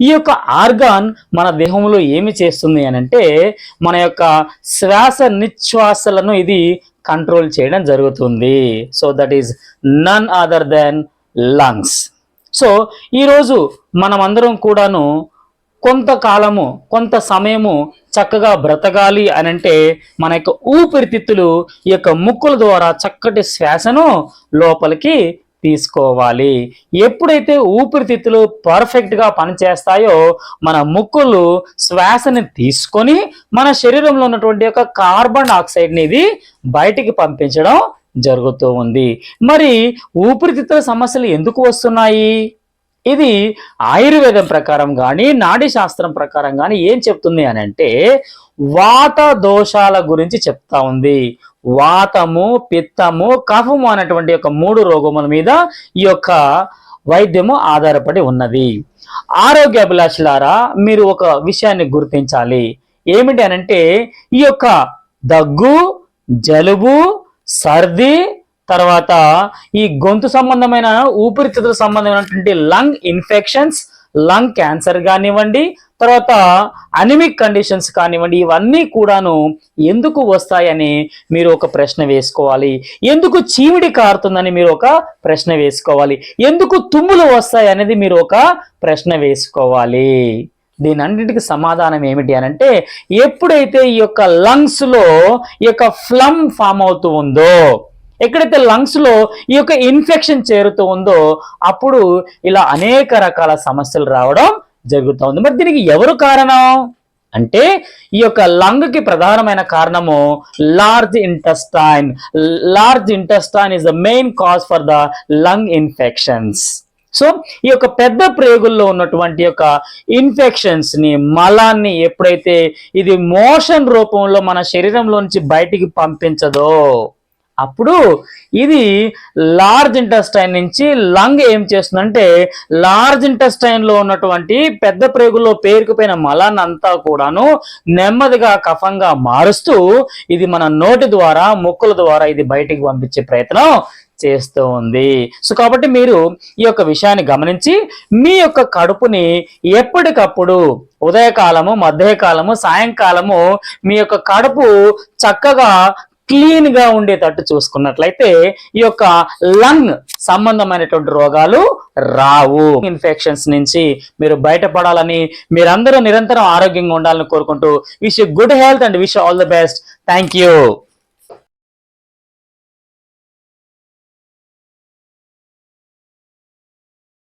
ఈ యొక్క ఆర్గాన్ మన దేహంలో ఏమి చేస్తుంది అని అంటే మన యొక్క శ్వాస నిశ్వాసలను ఇది కంట్రోల్ చేయడం జరుగుతుంది. So that is none other than lungs so ఈరోజు మనమందరం కూడాను కొంతకాలము కొంత సమయము చక్కగా బ్రతకాలి అని అంటే మన యొక్క ఊపిరితిత్తులు ఈ యొక్క ముక్కుల ద్వారా చక్కటి శ్వాసను లోపలికి తీసుకోవాలి. ఎప్పుడైతే ఊపిరితిత్తులు పర్ఫెక్ట్గా పనిచేస్తాయో మన ముక్కులు శ్వాసని తీసుకొని మన శరీరంలో ఉన్నటువంటి యొక్క కార్బన్ డైఆక్సైడ్ని ఇది బయటికి పంపించడం జరుగుతూ ఉంది. మరి ఊపిరితిత్తుల సమస్యలు ఎందుకు వస్తున్నాయి? ఇది ఆయుర్వేదం ప్రకారం కానీ నాడీ శాస్త్రం ప్రకారం కానీ ఏం చెప్తుంది అని అంటే వాత దోషాల గురించి చెప్తా ఉంది. వాతము పిత్తము కఫము అనేటువంటి యొక్క మూడు రోగముల మీద ఈ యొక్క వైద్యము ఆధారపడి ఉన్నది. ఆరోగ్య అభిలాషులారా మీరు ఒక విషయాన్ని గుర్తించాలి. ఏమిటి అనంటే ఈ యొక్క దగ్గు జలుబు సర్ది తర్వాత ఈ గొంతు సంబంధమైన ఊపిరితిత్తుల సంబంధమైనటువంటి లంగ్ ఇన్ఫెక్షన్స్ లంగ్ క్యాన్సర్ కానివ్వండి తర్వాత అనిమిక్ కండిషన్స్ కానివ్వండి ఇవన్నీ కూడాను ఎందుకు వస్తాయని మీరు ఒక ప్రశ్న వేసుకోవాలి. ఎందుకు చీమిడి కారుతుందని మీరు ఒక ప్రశ్న వేసుకోవాలి. ఎందుకు తుమ్ములు వస్తాయి అనేది మీరు ఒక ప్రశ్న వేసుకోవాలి. దీని అన్నింటికి సమాధానం ఏమిటి అని అంటే ఎప్పుడైతే ఈ యొక్క లంగ్స్లో ఈ యొక్క ఫ్లమ్ ఫామ్ అవుతూ ఉందో ఎక్కడైతే లంగ్స్లో ఈ యొక్క ఇన్ఫెక్షన్ చేరుతూ ఉందో అప్పుడు ఇలా అనేక రకాల సమస్యలు రావడం జరుగుతూ ఉంది. మరి దీనికి ఎవరు కారణం? అంటే ఈ యొక్క లంగ్కి ప్రధానమైన కారణము large intestine large intestine is the main cause for the lung infections so ఈ యొక్క పెద్ద ప్రేగుల్లో ఉన్నటువంటి యొక్క ఇన్ఫెక్షన్స్ని మలాన్ని ఎప్పుడైతే ఇది మోషన్ రూపంలో మన శరీరంలో నుంచి బయటికి పంపించదో అప్పుడు ఇది లార్జ్ ఇంటెస్టైన్ నుంచి లంగ్ ఏం చేస్తుందంటే లార్జ్ ఇంటెస్టైన్లో ఉన్నటువంటి పెద్ద ప్రేగుల్లో పేరుకుపోయిన మలాన్ని అంతా కూడాను నెమ్మదిగా కఫంగా మారుస్తూ ఇది మన నోటి ద్వారా ముక్కుల ద్వారా ఇది బయటికి పంపించే ప్రయత్నం చేస్తూ ఉంది. సో కాబట్టి మీరు ఈ యొక్క విషయాన్ని గమనించి మీ యొక్క కడుపుని ఎప్పటికప్పుడు ఉదయకాలము మధ్యకాలము సాయంకాలము మీ యొక్క కడుపు చక్కగా క్లీన్గా ఉండేటట్టు చూసుకున్నట్లయితే ఈ యొక్క లంగ్ సంబంధమైనటువంటి రోగాలు రావు. ఇన్ఫెక్షన్స్ నుంచి మీరు బయటపడాలని మీరందరూ నిరంతరం ఆరోగ్యంగా ఉండాలని కోరుకుంటూ wish good health and wish all the best thank you